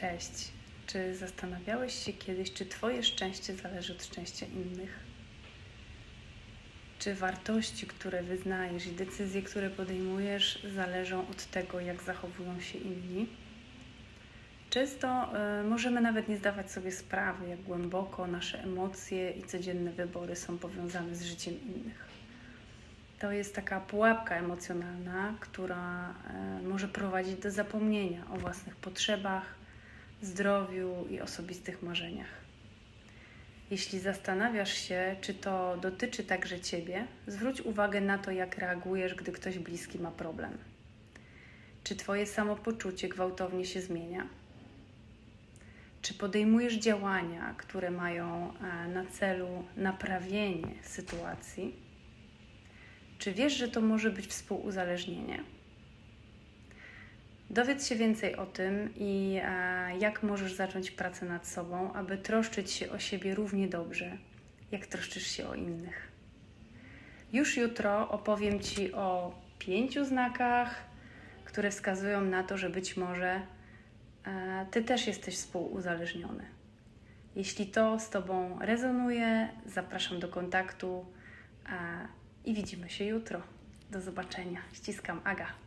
Cześć. Czy zastanawiałeś się kiedyś, czy Twoje szczęście zależy od szczęścia innych? Czy wartości, które wyznajesz i decyzje, które podejmujesz, zależą od tego, jak zachowują się inni? Często y, możemy nawet nie zdawać sobie sprawy, jak głęboko nasze emocje i codzienne wybory są powiązane z życiem innych. To jest taka pułapka emocjonalna, która y, może prowadzić do zapomnienia o własnych potrzebach, zdrowiu i osobistych marzeniach. Jeśli zastanawiasz się, czy to dotyczy także Ciebie, zwróć uwagę na to, jak reagujesz, gdy ktoś bliski ma problem. Czy Twoje samopoczucie gwałtownie się zmienia? Czy podejmujesz działania, które mają e, na celu naprawienie sytuacji? Czy wiesz, że to może być współuzależnienie? Dowiedz się więcej o tym i e, jak możesz zacząć pracę nad sobą, aby troszczyć się o siebie równie dobrze, jak troszczysz się o innych. Już jutro opowiem Ci o pięciu znakach, które wskazują na to, że być może e, Ty też jesteś współuzależniony. Jeśli to z Tobą rezonuje, zapraszam do kontaktu e, i widzimy się jutro. Do zobaczenia. Ściskam Aga.